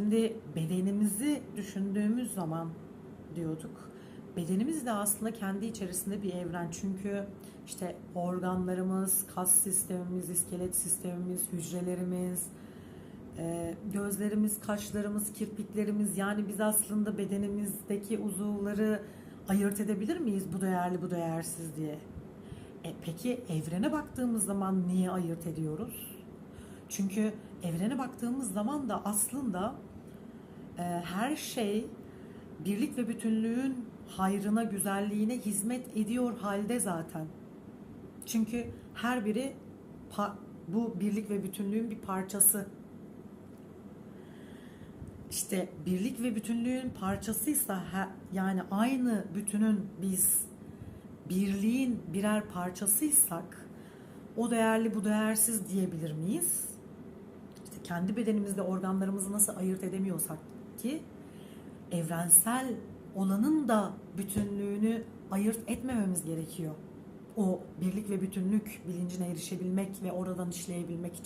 Şimdi bedenimizi düşündüğümüz zaman diyorduk. Bedenimiz de aslında kendi içerisinde bir evren. Çünkü işte organlarımız, kas sistemimiz, iskelet sistemimiz, hücrelerimiz, e, gözlerimiz, kaşlarımız, kirpiklerimiz yani biz aslında bedenimizdeki uzuvları ayırt edebilir miyiz bu değerli bu değersiz diye? E, peki evrene baktığımız zaman niye ayırt ediyoruz? Çünkü evrene baktığımız zaman da aslında her şey birlik ve bütünlüğün hayrına, güzelliğine hizmet ediyor halde zaten. Çünkü her biri bu birlik ve bütünlüğün bir parçası. İşte birlik ve bütünlüğün parçasıysa yani aynı bütünün biz birliğin birer parçasıysak o değerli bu değersiz diyebilir miyiz? İşte kendi bedenimizde organlarımızı nasıl ayırt edemiyorsak ki evrensel olanın da bütünlüğünü ayırt etmememiz gerekiyor. O birlik ve bütünlük bilincine erişebilmek ve oradan işleyebilmek için.